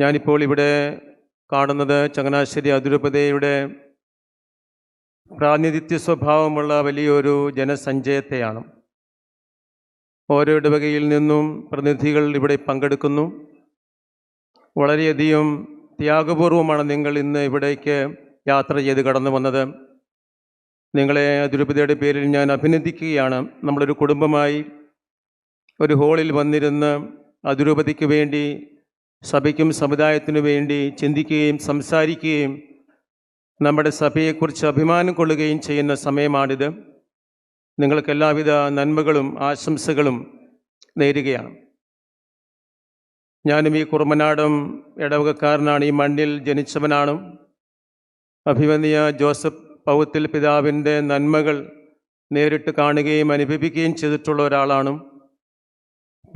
ഞാനിപ്പോൾ ഇവിടെ കാണുന്നത് ചങ്ങനാശ്ശേരി അതിരൂപതയുടെ പ്രാതിനിധ്യ സ്വഭാവമുള്ള വലിയൊരു ജനസഞ്ചയത്തെയാണ്. ഓരോ ഇടവകയിൽ നിന്നും പ്രതിനിധികൾ ഇവിടെ പങ്കെടുക്കുന്നു. വളരെയധികം ത്യാഗപൂർവമാണ് നിങ്ങൾ ഇന്ന് ഇവിടേക്ക് യാത്ര ചെയ്ത് കടന്നു വന്നത്. നിങ്ങളെ അതിരൂപതയുടെ പേരിൽ ഞാൻ അഭിനന്ദിക്കുകയാണ്. നമ്മളൊരു കുടുംബമായി ഒരു ഹോളിൽ വന്നിരുന്ന് അതിരൂപതയ്ക്ക് വേണ്ടി സഭയ്ക്കും സമുദായത്തിനു വേണ്ടി ചിന്തിക്കുകയും സംസാരിക്കുകയും നമ്മുടെ സഭയെക്കുറിച്ച് അഭിമാനം കൊള്ളുകയും ചെയ്യുന്ന സമയമാണിത്. നിങ്ങൾക്ക് എല്ലാവിധ നന്മകളും ആശംസകളും നേരുകയാണ്. ഞാനും ഈ കുറുമനാടും ഇടവകക്കാരനാണ് ഈ മണ്ണിൽ ജനിച്ചവനാണ്. അഭിമന്യ ജോസഫ് പൗത്തിൽ പിതാവിന്റെ നന്മകൾ നേരിട്ട് കാണുകയും അനുഭവിക്കുകയും ചെയ്തിട്ടുള്ള ഒരാളാണ്.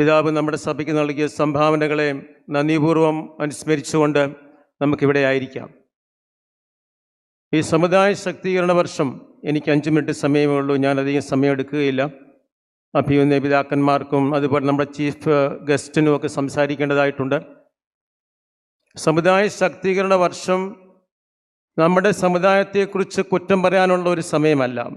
പിതാവ് നമ്മുടെ സഭയ്ക്ക് നൽകിയ സംഭാവനകളെ നന്ദിപൂർവം അനുസ്മരിച്ചുകൊണ്ട് നമുക്കിവിടെ ആയിരിക്കാം. ഈ സമുദായ ശക്തീകരണ വർഷം എനിക്ക് അഞ്ച് മിനിറ്റ് സമയമേ ഉള്ളൂ. ഞാൻ ഞാനധികം സമയം എടുക്കുകയില്ല. അഭിയുന്ന പിതാക്കന്മാർക്കും അതുപോലെ നമ്മുടെ ചീഫ് ഗസ്റ്റിനും ഒക്കെ സംസാരിക്കേണ്ടതായിട്ടുണ്ട്. സമുദായ ശക്തീകരണ വർഷം നമ്മുടെ സമുദായത്തെക്കുറിച്ച് കുറ്റം പറയാനുള്ള ഒരു സമയമല്ല.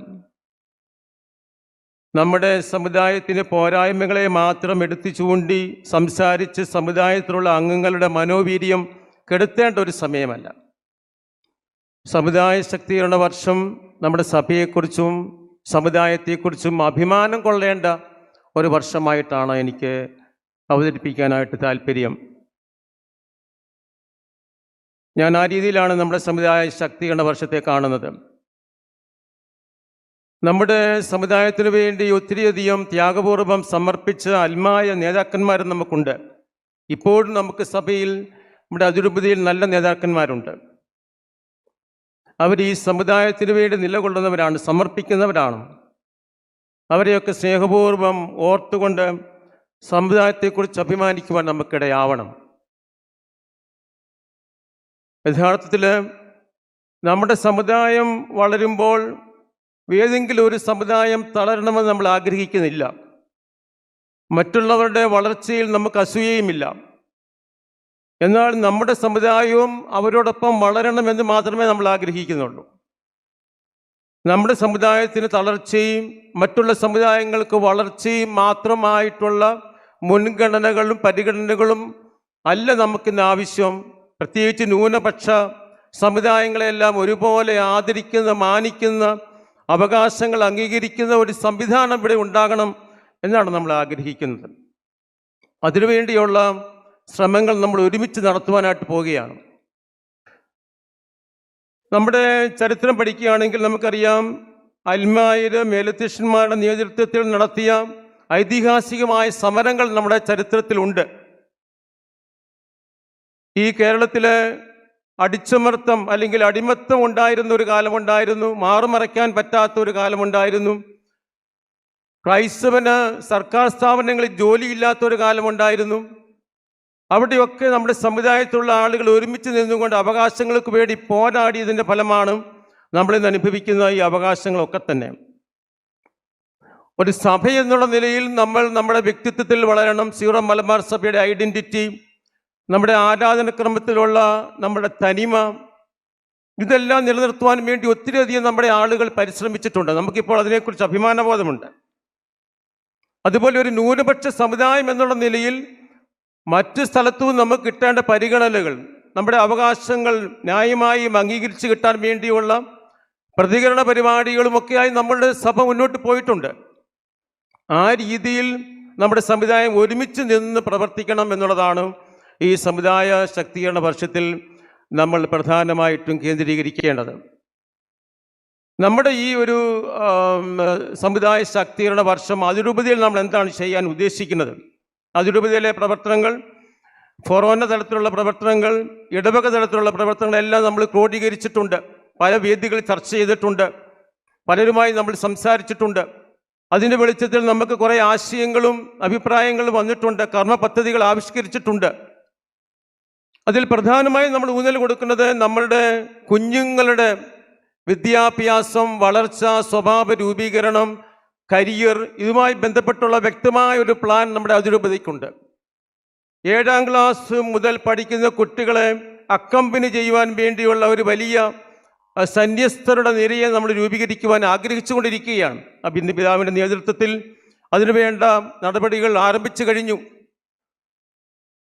നമ്മുടെ സമുദായത്തിന്റെ പോരായ്മകളെ മാത്രം എടുത്തു ചൂണ്ടി സംസാരിച്ച് സമുദായത്തിലുള്ള അംഗങ്ങളുടെ മനോവീര്യം കെടുത്തേണ്ട ഒരു സമയമല്ല. സമുദായ ശക്തിയുള്ള വർഷം നമ്മുടെ സഭയെക്കുറിച്ചും സമുദായത്തെക്കുറിച്ചും അഭിമാനം കൊള്ളേണ്ട ഒരു വർഷമായിട്ടാണ് എനിക്ക് അവതരിപ്പിക്കാനായിട്ട് താല്പര്യം. ഞാൻ ആ രീതിയിലാണ് നമ്മുടെ സമുദായ ശക്തീകരണ വർഷത്തെ കാണുന്നത്. നമ്മുടെ സമുദായത്തിനു വേണ്ടി ഒത്തിരിയധികം ത്യാഗപൂർവം സമർപ്പിച്ച അൽമായ നേതാക്കന്മാർ നമുക്കുണ്ട്. ഇപ്പോഴും നമുക്ക് സഭയിൽ നമ്മുടെ അതിരൂപതയിൽ നല്ല നേതാക്കന്മാരുണ്ട്. അവർ ഈ സമുദായത്തിന് വേണ്ടി നിലകൊള്ളുന്നവരാണ് സമർപ്പിക്കുന്നവരാണ്. അവരെയൊക്കെ സ്നേഹപൂർവം ഓർത്തുകൊണ്ട് സമുദായത്തെക്കുറിച്ച് അഭിമാനിക്കുവാൻ നമുക്കിടയാവണം. യഥാർത്ഥത്തിൽ നമ്മുടെ സമുദായം വളരുമ്പോൾ ഏതെങ്കിലും ഒരു സമുദായം തളരണമെന്ന് നമ്മൾ ആഗ്രഹിക്കുന്നില്ല. മറ്റുള്ളവരുടെ വളർച്ചയിൽ നമുക്ക് അസൂയയുമില്ല. എന്നാൽ നമ്മുടെ സമുദായവും അവരോടൊപ്പം വളരണമെന്ന് മാത്രമേ നമ്മൾ ആഗ്രഹിക്കുന്നുള്ളൂ. നമ്മുടെ സമുദായത്തിന് തളർച്ചയും മറ്റുള്ള സമുദായങ്ങൾക്ക് വളർച്ചയും മാത്രമായിട്ടുള്ള മുൻഗണനകളും പരിഗണനകളും അല്ല നമുക്കിന്ന് ആവശ്യം. പ്രത്യേകിച്ച് ന്യൂനപക്ഷ സമുദായങ്ങളെല്ലാം ഒരുപോലെ ആദരിക്കുന്ന മാനിക്കുന്ന അവകാശങ്ങൾ അംഗീകരിക്കുന്ന ഒരു സംവിധാനം ഇവിടെ ഉണ്ടാകണം എന്നാണ് നമ്മൾ ആഗ്രഹിക്കുന്നത്. അതിനുവേണ്ടിയുള്ള ശ്രമങ്ങൾ നമ്മൾ ഒരുമിച്ച് നടത്തുവാനായിട്ട് പോവുകയാണ്. നമ്മുടെ ചരിത്രം പഠിക്കുകയാണെങ്കിൽ നമുക്കറിയാം അൽമായിര് മേലധ്യക്ഷന്മാരുടെ നേതൃത്വത്തിൽ നടത്തിയ ഐതിഹാസികമായ സമരങ്ങൾ നമ്മുടെ ചരിത്രത്തിലുണ്ട്. ഈ കേരളത്തിലെ അടിച്ചമർത്തം അല്ലെങ്കിൽ അടിമത്തം ഉണ്ടായിരുന്ന ഒരു കാലമുണ്ടായിരുന്നു മാറുമറയ്ക്കാൻ പറ്റാത്ത ഒരു കാലമുണ്ടായിരുന്നു ക്രൈസ്തവന് സർക്കാർ സ്ഥാപനങ്ങളിൽ ജോലിയില്ലാത്ത ഒരു കാലമുണ്ടായിരുന്നു അവിടെയൊക്കെ നമ്മുടെ സമുദായത്തിലുള്ള ആളുകൾ ഒരുമിച്ച് നിന്നുകൊണ്ട് അവകാശങ്ങൾക്ക് വേണ്ടി പോരാടിയതിന്റെ ഫലമാണ് നമ്മളിന്ന് അനുഭവിക്കുന്ന ഈ അവകാശങ്ങളൊക്കെ തന്നെ. ഒരു സഭ എന്നുള്ള നിലയിൽ നമ്മൾ നമ്മുടെ വ്യക്തിത്വത്തിൽ വളരണം. സീറോ മലബാർ സഭയുടെ ഐഡന്റിറ്റി നമ്മുടെ ആരാധനക്രമത്തിലുള്ള നമ്മുടെ തനിമ ഇതെല്ലാം നിലനിർത്തുവാൻ വേണ്ടി ഒത്തിരിയധികം നമ്മുടെ ആളുകൾ പരിശ്രമിച്ചിട്ടുണ്ട്. നമുക്കിപ്പോൾ അതിനെക്കുറിച്ച് അഭിമാനബോധമുണ്ട്. അതുപോലെ ഒരു ന്യൂനപക്ഷ സമുദായം എന്നുള്ള നിലയിൽ മറ്റ് സ്ഥലത്തും നമുക്ക് കിട്ടേണ്ട പരിഗണനകൾ നമ്മുടെ അവകാശങ്ങൾ ന്യായമായും അംഗീകരിച്ച് കിട്ടാൻ വേണ്ടിയുള്ള പ്രതികരണ പരിപാടികളുമൊക്കെയായി നമ്മളുടെ സഭ മുന്നോട്ട് പോയിട്ടുണ്ട്. ആ രീതിയിൽ നമ്മുടെ സമുദായം ഒരുമിച്ച് നിന്ന് പ്രവർത്തിക്കണം എന്നുള്ളതാണ് ഈ സമുദായ ശക്തീകരണ വർഷത്തിൽ നമ്മൾ പ്രധാനമായിട്ടും കേന്ദ്രീകരിക്കേണ്ടത്. നമ്മുടെ ഈ ഒരു സമുദായ ശക്തീകരണ വർഷം അതിരൂപതയിൽ നമ്മൾ എന്താണ് ചെയ്യാൻ ഉദ്ദേശിക്കുന്നത്? അതിരൂപതയിലെ പ്രവർത്തനങ്ങൾ ഫൊറോന തലത്തിലുള്ള പ്രവർത്തനങ്ങൾ ഇടവക തലത്തിലുള്ള പ്രവർത്തനങ്ങളെല്ലാം നമ്മൾ ക്രോഡീകരിച്ചിട്ടുണ്ട്. പല വേദികളിൽ ചർച്ച ചെയ്തിട്ടുണ്ട്. പലരുമായി നമ്മൾ സംസാരിച്ചിട്ടുണ്ട്. അതിന്റെ വെളിച്ചത്തിൽ നമുക്ക് കുറേ ആശയങ്ങളും അഭിപ്രായങ്ങളും വന്നിട്ടുണ്ട്. കർമ്മ പദ്ധതികൾ ആവിഷ്കരിച്ചിട്ടുണ്ട്. അതിൽ പ്രധാനമായും നമ്മൾ ഊന്നൽ കൊടുക്കുന്നത് നമ്മളുടെ കുഞ്ഞുങ്ങളുടെ വിദ്യാഭ്യാസം വളർച്ച സ്വഭാവ രൂപീകരണം കരിയർ ഇതുമായി ബന്ധപ്പെട്ടുള്ള വ്യക്തമായ ഒരു പ്ലാൻ നമ്മുടെ അതിരൂപതയ്ക്കുണ്ട്. ഏഴാം ക്ലാസ് മുതൽ പഠിക്കുന്ന കുട്ടികളെ അക്കമ്പനി ചെയ്യുവാൻ വേണ്ടിയുള്ള ഒരു വലിയ സന്യസ്തരുടെ നിരയെ നമ്മൾ രൂപീകരിക്കുവാൻ ആഗ്രഹിച്ചുകൊണ്ടിരിക്കുകയാണ്. അഭിന്ദ പിതാവിന്റെ നേതൃത്വത്തിൽ അതിനുവേണ്ട നടപടികൾ ആരംഭിച്ചു കഴിഞ്ഞു.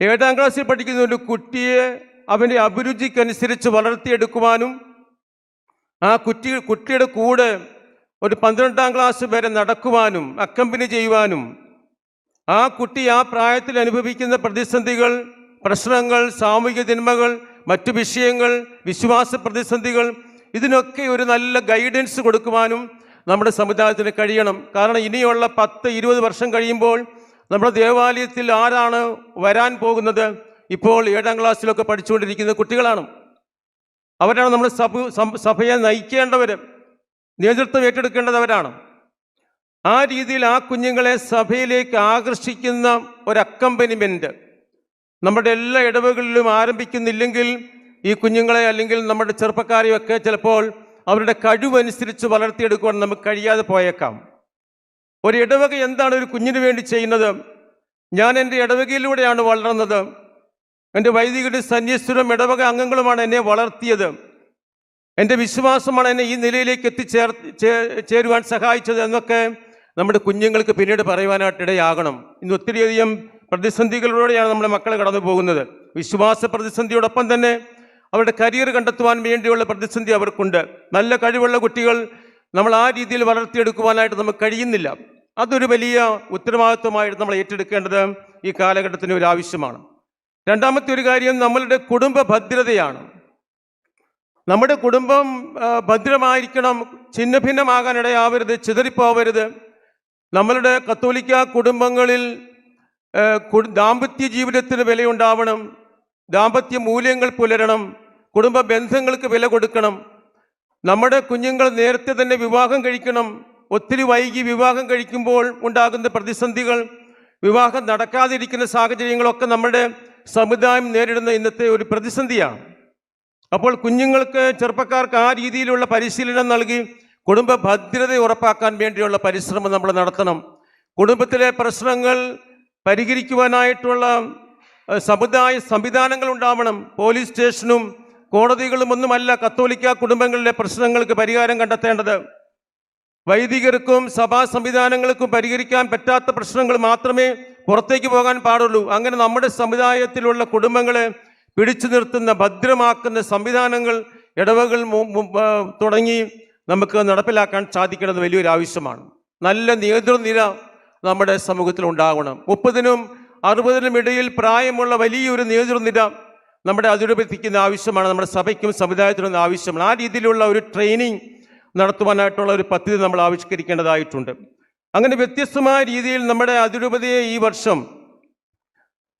ഏഴാം ക്ലാസ്സിൽ പഠിക്കുന്ന ഒരു കുട്ടിയെ അവന്റെ അഭിരുചിക്കനുസരിച്ച് വളർത്തിയെടുക്കുവാനും ആ കുട്ടി കുട്ടിയുടെ കൂടെ ഒരു പന്ത്രണ്ടാം ക്ലാസ് വരെ നടക്കുവാനും അക്കമ്പനി ചെയ്യുവാനും ആ കുട്ടി ആ പ്രായത്തിൽ അനുഭവിക്കുന്ന പ്രതിസന്ധികൾ പ്രശ്നങ്ങൾ സാമൂഹിക തിന്മകൾ മറ്റു വിഷയങ്ങൾ വിശ്വാസ പ്രതിസന്ധികൾ ഇതിനൊക്കെ ഒരു നല്ല ഗൈഡൻസ് കൊടുക്കുവാനും നമ്മുടെ സമുദായത്തിന് കഴിയണം. കാരണം ഇനിയുള്ള പത്ത് ഇരുപത് വർഷം കഴിയുമ്പോൾ നമ്മുടെ ദേവാലയത്തിൽ ആരാണ് വരാൻ പോകുന്നത്? ഇപ്പോൾ ഏഴാം ക്ലാസ്സിലൊക്കെ പഠിച്ചുകൊണ്ടിരിക്കുന്ന കുട്ടികളാണ്. അവരാണ് നമ്മുടെ സഭ സഭയെ നയിക്കേണ്ടവർ നേതൃത്വം ഏറ്റെടുക്കേണ്ടതവരാണ്. ആ രീതിയിൽ ആ കുഞ്ഞുങ്ങളെ സഭയിലേക്ക് ആകർഷിക്കുന്ന ഒരു അക്കമ്പനിമെന്റ് നമ്മുടെ എല്ലാ ഇടവകളിലും ആരംഭിക്കുന്നില്ലെങ്കിൽ ഈ കുഞ്ഞുങ്ങളെ അല്ലെങ്കിൽ നമ്മുടെ ചെറുപ്പക്കാരെയൊക്കെ ചിലപ്പോൾ അവരുടെ കഴിവനുസരിച്ച് വളർത്തിയെടുക്കുവാൻ നമുക്ക് കഴിയാതെ പോയേക്കാം. ഒരു ഇടവക എന്താണ് ഒരു കുഞ്ഞിന് വേണ്ടി ചെയ്യുന്നത്? ഞാൻ എന്റെ ഇടവകയിലൂടെയാണ് വളർന്നത്. എന്റെ വൈദികരുടെ സന്യസ്വരം ഇടവക അംഗങ്ങളുമാണ് എന്നെ വളർത്തിയത്. എന്റെ വിശ്വാസമാണ് എന്നെ ഈ നിലയിലേക്ക് എത്തിച്ചേർ ചേരുവാൻ സഹായിച്ചത് എന്നൊക്കെ നമ്മുടെ കുഞ്ഞുങ്ങൾക്ക് പിന്നീട് പറയുവാനായിട്ട് ഇടയാകണം. ഇന്ന് ഒത്തിരിയധികം പ്രതിസന്ധികളിലൂടെയാണ് നമ്മുടെ മക്കൾ കടന്നു പോകുന്നത്. വിശ്വാസ പ്രതിസന്ധിയോടൊപ്പം തന്നെ അവരുടെ കരിയർ കണ്ടെത്തുവാൻ വേണ്ടിയുള്ള പ്രതിസന്ധി അവർക്കുണ്ട്. നല്ല കഴിവുള്ള കുട്ടികൾ നമ്മൾ ആ രീതിയിൽ വളർത്തിയെടുക്കുവാനായിട്ട് നമുക്ക് കഴിയുന്നില്ല. അതൊരു വലിയ ഉത്തരവാദിത്വമായിട്ട് നമ്മൾ ഏറ്റെടുക്കേണ്ടത് ഈ കാലഘട്ടത്തിന് ഒരു ആവശ്യമാണ്. രണ്ടാമത്തെ ഒരു കാര്യം നമ്മളുടെ കുടുംബ ഭദ്രതയാണ്. നമ്മുടെ കുടുംബം ഭദ്രമായിരിക്കണം ഛിന്ന ഭിന്നമാകാനിടയാവരുത് ചിതറിപ്പോവരുത്. നമ്മളുടെ കത്തോലിക്ക കുടുംബങ്ങളിൽ ദാമ്പത്യ ജീവിതത്തിന് വിലയുണ്ടാവണം ദാമ്പത്യ മൂല്യങ്ങൾ പുലരണം കുടുംബ ബന്ധങ്ങൾക്ക് വില കൊടുക്കണം നമ്മുടെ കുഞ്ഞുങ്ങൾ നേരത്തെ തന്നെ വിവാഹം കഴിക്കണം ഒത്തിരി വൈകി വിവാഹം കഴിക്കുമ്പോൾ ഉണ്ടാകുന്ന പ്രതിസന്ധികൾ വിവാഹം നടക്കാതിരിക്കുന്ന സാഹചര്യങ്ങളൊക്കെ നമ്മുടെ സമുദായം നേരിടുന്ന ഇന്നത്തെ ഒരു പ്രതിസന്ധിയാണ്. അപ്പോൾ കുഞ്ഞുങ്ങൾക്ക് ചെറുപ്പക്കാർക്ക് ആ രീതിയിലുള്ള പരിശീലനം നൽകി കുടുംബ ഭദ്രത ഉറപ്പാക്കാൻ വേണ്ടിയുള്ള പരിശ്രമം നമ്മൾ നടത്തണം. കുടുംബത്തിലെ പ്രശ്നങ്ങൾ പരിഹരിക്കുവാനായിട്ടുള്ള സമുദായ സംവിധാനങ്ങൾ ഉണ്ടാവണം. പോലീസ് സ്റ്റേഷനും കോടതികളും ഒന്നുമല്ല കത്തോലിക്ക കുടുംബങ്ങളിലെ പ്രശ്നങ്ങൾക്ക് പരിഹാരം കണ്ടെത്തേണ്ടത്. വൈദികർക്കും സഭാ സംവിധാനങ്ങൾക്കും പരിഹരിക്കാൻ പറ്റാത്ത പ്രശ്നങ്ങൾ മാത്രമേ പുറത്തേക്ക് പോകാൻ പാടുള്ളൂ. അങ്ങനെ നമ്മുടെ സമുദായത്തിലുള്ള കുടുംബങ്ങളെ പിടിച്ചു നിർത്തുന്ന ഭദ്രമാക്കുന്ന സംവിധാനങ്ങൾ ഇടവകൾ തുടങ്ങി നമുക്ക് നടപ്പിലാക്കാൻ സാധിക്കുന്നത് വലിയൊരു ആവശ്യമാണ്. നല്ല നേതൃനിര നമ്മുടെ സമൂഹത്തിൽ ഉണ്ടാകണം. മുപ്പതിനും അറുപതിനും ഇടയിൽ പ്രായമുള്ള വലിയൊരു നേതൃനിര നമ്മുടെ അതിരൂപത്തിക്കുന്ന ആവശ്യമാണ്. നമ്മുടെ സഭയ്ക്കും സമുദായത്തിനും ആവശ്യമാണ്. ആ രീതിയിലുള്ള ഒരു ട്രെയിനിങ് നടത്തുവാനായിട്ടുള്ള ഒരു പദ്ധതി നമ്മൾ ആവിഷ്കരിക്കേണ്ടതായിട്ടുണ്ട്. അങ്ങനെ വ്യത്യസ്തമായ രീതിയിൽ നമ്മുടെ അതിരൂപതയെ ഈ വർഷം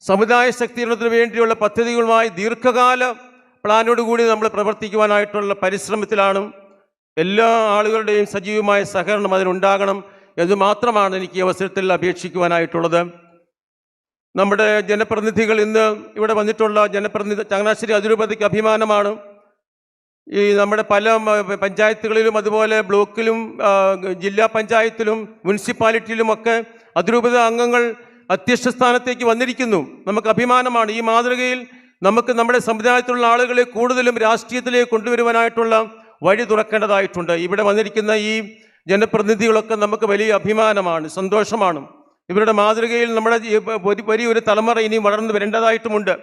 സമുദായ ശക്തീകരണത്തിന് വേണ്ടിയുള്ള പദ്ധതികളുമായി ദീർഘകാല പ്ലാനോടുകൂടി നമ്മൾ പ്രവർത്തിക്കുവാനായിട്ടുള്ള പരിശ്രമത്തിലാണ് എല്ലാ ആളുകളുടെയും സജീവമായ സഹകരണം അതിനുണ്ടാകണം എന്ന് മാത്രമാണ് എനിക്ക് ഈ അവസരത്തിൽ അപേക്ഷിക്കുവാനായിട്ടുള്ളത്. നമ്മുടെ ജനപ്രതിനിധികൾ ഇന്ന് ഇവിടെ വന്നിട്ടുള്ള ജനപ്രതിനിധി ചങ്ങനാശ്ശേരി അതിരൂപതയ്ക്ക് അഭിമാനമാണ്. ഈ നമ്മുടെ പല പഞ്ചായത്തുകളിലും അതുപോലെ ബ്ലോക്കിലും ജില്ലാ പഞ്ചായത്തിലും മുനിസിപ്പാലിറ്റിയിലും ഒക്കെ അതിരൂപത അംഗങ്ങൾ അധ്യക്ഷ സ്ഥാനത്തേക്ക് വന്നിരിക്കുന്നു. നമുക്ക് അഭിമാനമാണ്. ഈ മാതൃകയിൽ നമുക്ക് നമ്മുടെ സമുദായത്തിലുള്ള ആളുകളെ കൂടുതലും രാഷ്ട്രീയത്തിലേക്ക് കൊണ്ടുവരുവാനായിട്ടുള്ള വഴി തുറക്കേണ്ടതായിട്ടുണ്ട്. ഇവിടെ വന്നിരിക്കുന്ന ഈ ജനപ്രതിനിധികളൊക്കെ നമുക്ക് വലിയ അഭിമാനമാണ് സന്തോഷമാണ്. ഇവരുടെ മാതൃകയിൽ നമ്മുടെ വലിയൊരു തലമുറ ഇനിയും വളർന്നു വരേണ്ടതായിട്ടുമുണ്ട്.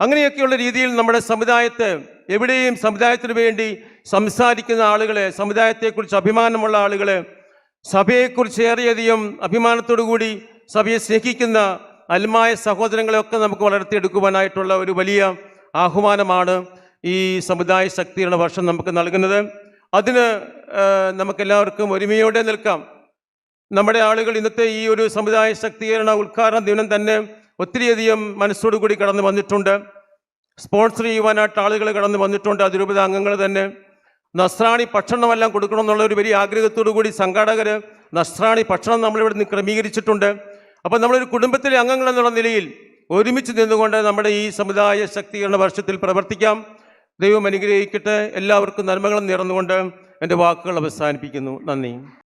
അങ്ങനെയൊക്കെയുള്ള രീതിയിൽ നമ്മുടെ സമുദായത്തെ എവിടെയും സമുദായത്തിന് വേണ്ടി സംസാരിക്കുന്ന ആളുകളെ സമുദായത്തെക്കുറിച്ച് അഭിമാനമുള്ള ആളുകളെ സഭയെക്കുറിച്ച് ഏറെയധികം അഭിമാനത്തോടു കൂടി സഭയെ സ്നേഹിക്കുന്ന അൽമായ സഹോദരങ്ങളെയൊക്കെ നമുക്ക് വളർത്തിയെടുക്കുവാനായിട്ടുള്ള ഒരു വലിയ ആഹ്വാനമാണ് ഈ സമുദായ ശക്തിയുടെ വർഷം നമുക്ക് നൽകുന്നത്. അതിന് നമുക്കെല്ലാവർക്കും ഒരുമയോടെ നിൽക്കാം. നമ്മുടെ ആളുകൾ ഇന്നത്തെ ഈ ഒരു സമുദായ ശക്തീകരണ ഉദ്ഘാടന ദിനം തന്നെ ഒത്തിരിയധികം മനസ്സോടുകൂടി കടന്നു വന്നിട്ടുണ്ട്. സ്പോൺസർ ചെയ്യുവാനായിട്ട് ആളുകൾ കടന്നു വന്നിട്ടുണ്ട്. അതിരൂപത അംഗങ്ങൾ തന്നെ നസ്രാണി ഭക്ഷണമെല്ലാം കൊടുക്കണം എന്നുള്ള ഒരു വലിയ ആഗ്രഹത്തോടു കൂടി സംഘാടകർ നസ്രാണി ഭക്ഷണം നമ്മളിവിടെ നിന്ന് ക്രമീകരിച്ചിട്ടുണ്ട്. അപ്പോൾ നമ്മളൊരു കുടുംബത്തിലെ അംഗങ്ങൾ എന്നുള്ള നിലയിൽ ഒരുമിച്ച് നിന്നുകൊണ്ട് നമ്മുടെ ഈ സമുദായ ശക്തീകരണ വർഷത്തിൽ പ്രവർത്തിക്കാം. ദൈവം അനുഗ്രഹിക്കട്ടെ. എല്ലാവർക്കും നന്മകളും നേർന്നുകൊണ്ട് എന്റെ വാക്കുകൾ അവസാനിപ്പിക്കുന്നു. നന്ദി.